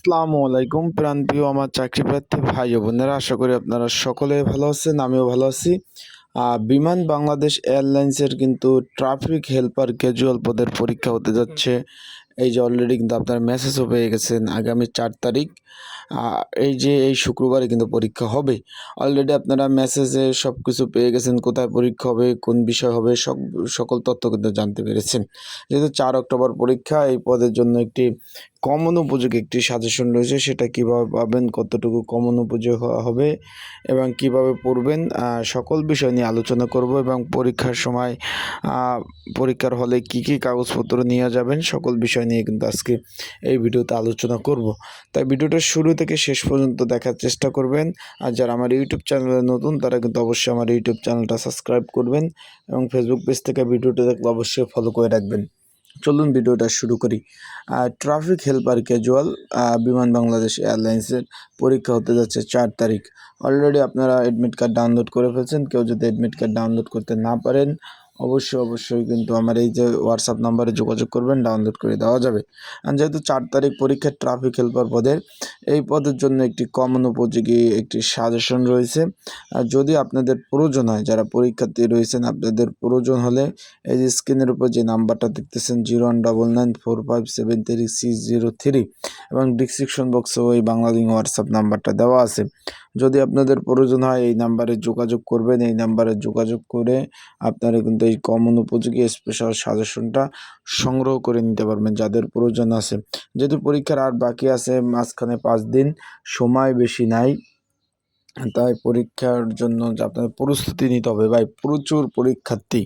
আসসালামু আলাইকুম প্রাণপ্রিয় আমার চাকরি প্রার্থী ভাই বোনেরা, আশা করি আপনারা সকলে ভালো আছেন, আমিও ভালো আছি। বিমান বাংলাদেশ এয়ারলাইন্সের কিন্তু ট্রাফিক হেল্পার ক্যাজুয়াল পদের পরীক্ষা হতে যাচ্ছে। এই যে অলরেডি কিন্তু আপনার মেসেজও পেয়ে গেছেন আগামী চার তারিখ। এই যে এই শুক্রবারে কিন্তু পরীক্ষা হবে। অলরেডি আপনারা মেসেজে সব কিছু পেয়ে গেছেন, কোথায় পরীক্ষা হবে, কোন বিষয় হবে, সব, সকল তথ্য কিন্তু জানতে পেরেছেন। যেহেতু চার অক্টোবর পরীক্ষা, এই পদের জন্য একটি কমন উপযোগী একটি সাজেশন রয়েছে, সেটা কীভাবে পাবেন, কতটুকু কমন উপযোগ হবে এবং কীভাবে পড়বেন সকল বিষয় নিয়ে আলোচনা করব এবং পরীক্ষার সময় পরীক্ষার হলে কি কি কাগজপত্র নিয়ে যাবেন, সকল বিষয় নিয়ে কিন্তু আজকে এই ভিডিওতে আলোচনা করব। তাই ভিডিওটা শুরু থেকে শেষ পর্যন্ত দেখার চেষ্টা করবেন। আর যারা আমার ইউটিউব চ্যানেলে নতুন, তারা কিন্তু অবশ্যই আমার ইউটিউব চ্যানেলটা সাবস্ক্রাইব করবেন এবং ফেসবুক পেজ থেকে ভিডিওটা দেখলে অবশ্যই ফলো করে রাখবেন। চলুন ভিডিওটা শুরু করি। ট্রাফিক হেল্পার ক্যাজুয়াল বিমান বাংলাদেশ এয়ারলাইন্সের পরীক্ষা হতে যাচ্ছে চার তারিখ। অলরেডি আপনারা অ্যাডমিট কার্ড ডাউনলোড করে ফেলছেন। কেউ যদি অ্যাডমিট কার্ড ডাউনলোড করতে না পারেন অবশ্যই অবশ্যই কিন্তু আমার এই যে হোয়াটসঅ্যাপ নাম্বারে যোগাযোগ করবেন ডাউনলোড করে দেওয়া যাবে। যেহেতু চার তারিখ পরীক্ষার ট্রাফিক হেল্পার পদের এই পদের জন্য একটি কমন উপযোগী একটি সাজেশন রয়েছে। আর যদি আপনাদের প্রয়োজন হয়, যারা পরীক্ষার্থী রয়েছেন, আপনাদের প্রয়োজন হলে এই যে স্ক্রিনের উপর যে নাম্বারটা দেখতেছেন zero one double nine four five seven three six zero three এবং ডিসক্রিপশন বক্সেও এই বাংলালিং হোয়াটসঅ্যাপ নাম্বারটা দেওয়া আছে। যদি আপনাদের প্রয়োজন হয়, এই নাম্বারে যোগাযোগ করবেন। এই নাম্বারে যোগাযোগ করে আপনারা কিন্তু এই কমন উপযোগী স্পেশাল সাজেশনটা সংগ্রহ করে নিতে পারবেন, যাদের প্রয়োজন আছে। যেহেতু পরীক্ষার আর বাকি আছে, মাঝখানে পাঁচ দিন সময় বেশি নাই। তাই পরীক্ষার জন্য আপনাদের প্রস্তুতি নিতে হবে। ভাই, প্রচুর পরীক্ষার্থী।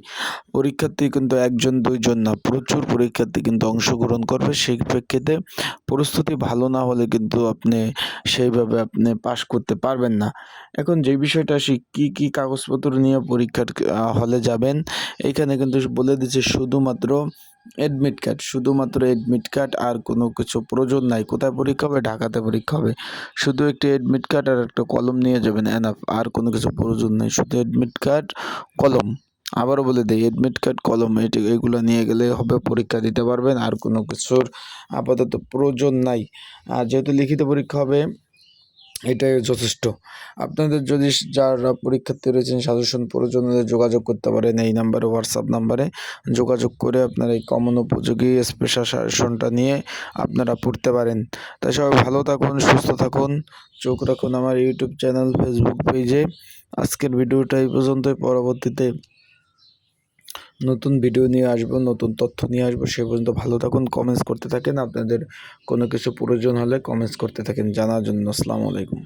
পরীক্ষার্থী কিন্তু একজন, দুইজন না, প্রচুর পরীক্ষার্থী কিন্তু অংশগ্রহণ করবে। সেই প্রেক্ষিতে প্রস্তুতি ভালো না হলে কিন্তু আপনি সেইভাবে আপনি পাশ করতে পারবেন না। এখন যে বিষয়টা আসি, কী কী কাগজপত্র নিয়ে পরীক্ষার হলে যাবেন? এখানে কিন্তু বলে দিচ্ছে শুধুমাত্র অ্যাডমিট কার্ড শুধুমাত্র অ্যাডমিট কার্ড আর কোনো কিছু প্রয়োজন নাই। কোথায় পরীক্ষা হবে? ঢাকাতে পরীক্ষা হবে। শুধু একটি অ্যাডমিট কার্ড আর একটা কলম নিয়ে যাবেন এনাফ আর কোনো কিছু প্রয়োজন নেই। শুধু অ্যাডমিট কার্ড কলম। আবারও বলে দিই অ্যাডমিট কার্ড কলম, এটি এগুলো নিয়ে গেলে হবে, পরীক্ষা দিতে পারবেন। আর কোনো কিছুর আপাতত প্রয়োজন নাই। আর যেহেতু লিখিত পরীক্ষা হবে এটাই যথেষ্ট। আপনাদের যদি যারা পরীক্ষার্থী রয়েছেন, সাজেশন প্রয়োজন হলে যোগাযোগ করতে পারেন, এই নাম্বারে হোয়াটসঅ্যাপ নাম্বারে যোগাযোগ করে আপনারা এই কমন উপযোগী স্পেশাল সাজেশনটা নিয়ে আপনারা পড়তে পারেন। তাই সবাই ভালো থাকুন, সুস্থ থাকুন। চোখ রাখুন আমার ইউটিউব চ্যানেল ফেসবুক পেজে আজকের ভিডিওটা এই পর্যন্তই। পরবর্তীতে নতুন ভিডিও নিয়ে আসব, নতুন তথ্য নিয়ে আসব, সে পর্যন্ত ভালো থাকুন কমেন্টস করতে থাকেন। আপনাদের কোনো কিছু প্রয়োজন হলে কমেন্টস করতে থাকেন। জানার জন্য আসসালামু আলাইকুম।